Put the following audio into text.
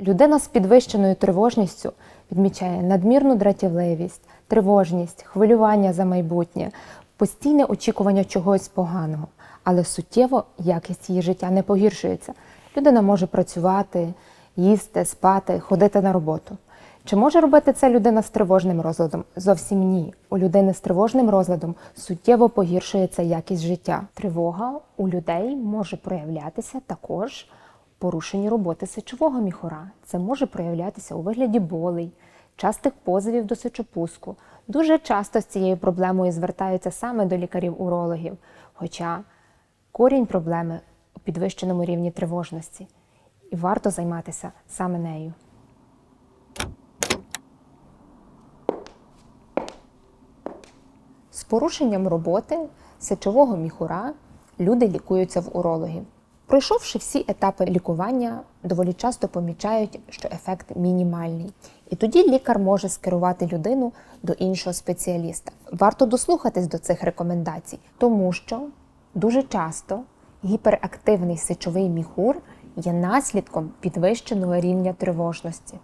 Людина з підвищеною тривожністю відмічає надмірну дратівливість, тривожність, хвилювання за майбутнє, постійне очікування чогось поганого, але суттєво якість її життя не погіршується. Людина може працювати, їсти, спати, ходити на роботу. Чи може робити це людина з тривожним розладом? Зовсім ні. У людини з тривожним розладом суттєво погіршується якість життя. Тривога у людей може проявлятися також в порушенні роботи сечового міхура. Це може проявлятися у вигляді болей, частих позовів до сечопуску. Дуже часто з цією проблемою звертаються саме до лікарів-урологів, хоча корінь проблеми у підвищеному рівні тривожності, і варто займатися саме нею. З порушенням роботи сечового міхура люди лікуються в урологів. Пройшовши всі етапи лікування, доволі часто помічають, що ефект мінімальний. І тоді лікар може скерувати людину до іншого спеціаліста. Варто дослухатись до цих рекомендацій, тому що дуже часто гіперактивний сечовий міхур є наслідком підвищеного рівня тривожності.